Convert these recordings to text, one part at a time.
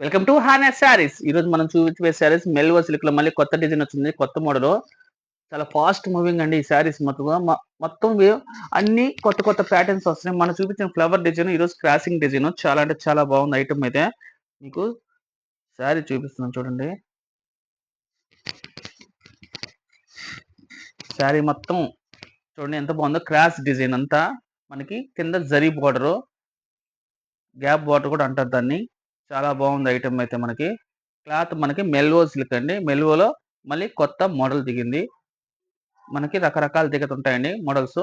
Welcome to honest saris ఈరోజు మనం చూపించే శారీస్ మెల్వో సిల్క్లో మళ్ళీ కొత్త డిజైన్ వచ్చింది కొత్త మోడల్ చాలా ఫాస్ట్ మూవింగ్ అండి ఈ శారీస్ మొత్తం మొత్తం వే- అన్ని కొత్త కొత్త ప్యాటర్న్స్ వస్తున్నాయి. మనం చూపించిన ఫ్లవర్ డిజైన్ ఈరోజు క్రాసింగ్ డిజైన్ చాలా అంటే చాలా బాగుంది ఐటమ్ అయితే. మీకు శారీ చూపిస్తున్నాను చూడండి. శారీ మొత్తం చూడండి ఎంత బాగుందో. క్రాస్ డిజైన్ అంతా మనకి కింద జరీ బార్డరు గ్యాప్ బార్డర్ కూడా అంటారు దాన్ని. చాలా బాగుంది ఐటమ్ అయితే మనకి. క్లాత్ మనకి మెల్వో సిల్క్ అండి. మెల్వోలో మళ్ళీ కొత్త మోడల్ దిగింది. మనకి రకరకాల దిగుతుంటాయండి మోడల్స్.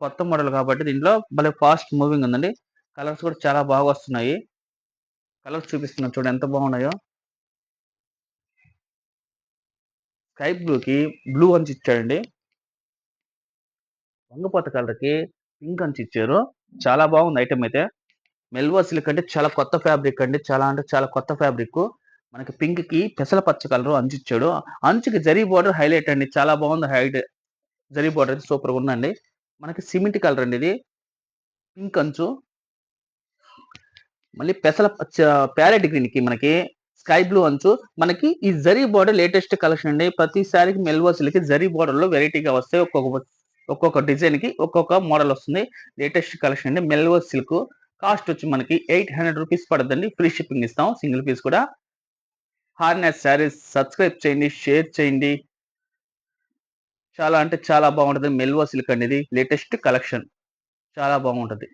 కొత్త మోడల్ కాబట్టి దీంట్లో భలే ఫాస్ట్ మూవింగ్ ఉందండి. కలర్స్ కూడా చాలా బాగా వస్తున్నాయి. కలర్స్ చూపిస్తున్నాను చూడండి ఎంత బాగున్నాయో. స్కై బ్లూకి బ్లూ అంచి ఇచ్చాడండి. వంగపోత కలర్కి పింక్ అంచి ఇచ్చారు. చాలా బాగుంది ఐటమ్ అయితే. మెల్వో సిల్క్ అంటే చాలా కొత్త ఫ్యాబ్రిక్ అండి. చాలా అంటే చాలా కొత్త ఫ్యాబ్రిక్ మనకి పింక్కి పెసల పచ్చ కలర్ అంచు ఇచ్చాడు అంచుకి జరీ బోర్డర్ హైలైట్ అండి. చాలా బాగుంది హైట్ జరీ బోర్డర్ సూపర్ ఉందండి. మనకి సిమెంట్ కలర్ అండి ఇది. పింక్ అంచు. మళ్ళీ పెసల పచ్చ ప్యారెట్ గ్రీన్కి మనకి స్కై బ్లూ అంచు. మనకి ఈ జరీ బోర్డర్ లేటెస్ట్ కలెక్షన్ అండి. ప్రతిసారికి మెల్వో సిల్క్ జరీ బోర్డర్లో వెరైటీగా వస్తాయి. ఒక్కొక్క ఒక్కొక్క డిజైన్కి ఒక్కొక్క మోడల్ వస్తుంది. లేటెస్ట్ కలెక్షన్ అండి. మెల్వో సిల్క్ కాస్ట్ వచ్చి మనకి ఎయిట్ హండ్రెడ్ రూపీస్ పడుతుంది ఫ్రీ షిప్పింగ్ ఇస్తాం. సింగిల్ పీస్ కూడా. హార్నెస్ శారీస్ సబ్స్క్రైబ్ చేయండి షేర్ చేయండి. చాలా అంటే చాలా బాగుంటుంది. మెల్వో సిల్క్ అనేది లేటెస్ట్ కలెక్షన్. చాలా బాగుంటుంది.